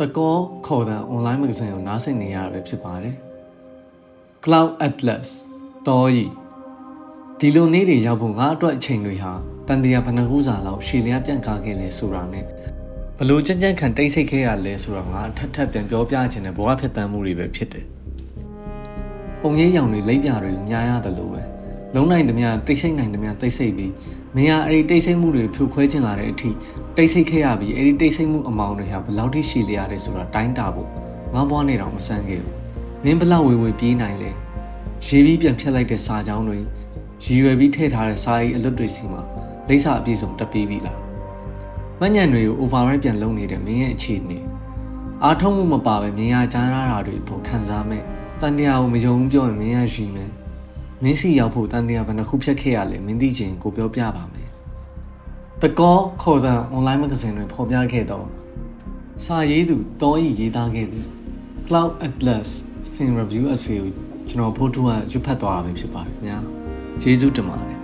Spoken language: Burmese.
တကောခေါ်တဲ့ online magazine ကိုနားဆင်နေရတာပဲဖြစ်ပါတယ် Cloud Atlas တော်ကြီးဒီလိုနေ့တွေရောက်ဖို့ငါအတွက်အချိန်တွေဟာတန်တရာဘဏ္ဍခုစာလောက်ရှည်လျားပြန့်ကားခဲ့လဲဆိုတာနဲ့ဘလို့ကြမ်းကြမ်းခံတိတ်ဆိတ်ခဲ့ရလဲဆိုတော့ငါထပ်ထပ်ပြန်ပြောပြချင်တဲ့ဘဝဖြတ်တန်းမှုတွေပဲဖြစ်တယ်ပုံရိပ်ရောင်တွေလိပ်ပြတွေကိုများရတယ်လို့ပဲ လုံးနိုင်သမျှတိတ်ဆိတ်နိုင်သမျှတိတ်ဆိတ်ပြီးမင်းကအဲ့ဒီတိတ်ဆိတ်မှုတွေဖြိုခွဲချင်လာတဲ့အထိတိတ်ဆိတ်ခဲ့ရပြီးအဲ့ဒီတိတ်ဆိတ်မှုအမောင်တွေဟာဘယ်လောက်ထိရှည်လျားတယ်ဆိုတာတိုင်းတာဖို့ငါဘွားနေတော့မဆန်းခဲ့ဘူးမင်းဘလောက်ဝေဝေပြေးနိုင်လဲရေးပြီးပြန်ဖြတ်လိုက်တဲ့စာကြောင်းတွေရည်ရွယ်ပြီးထည့်ထားတဲ့စာရေးအလွတ်တွေစီမှာလိပ်စာအပြည့်စုံတက်ပြီးပြီလားမညံတွေကို override ပြန်လုပ်နေတဲ့မင်းရဲ့အခြေအနေအားထုတ်မှုမပါပဲမင်းရကြားရတာတွေပုံခံစားမဲ့တန်တရားကိုမယုံဘူးပြောရင်မင်းရရှိမယ် မင်းစီရောက်ဖို့တန်တရားဘယ်နှခုဖြတ်ခဲ့ရလဲမင်းသိချင်ကိုပြောပြပါမယ်တကောခေါ်သံ online magazine တွင်ဖော်ပြခဲ့သောစာရေးသူတောဤရေးသားခဲ့သည် Cloud Atlas Film Review အစီအကိုကျွန်တော်ဖို့ထူကရွတ်ဖတ်သွားတာဖြစ်ပါတယ်ခင်ဗျာကျေးဇူးတင်ပါတယ်။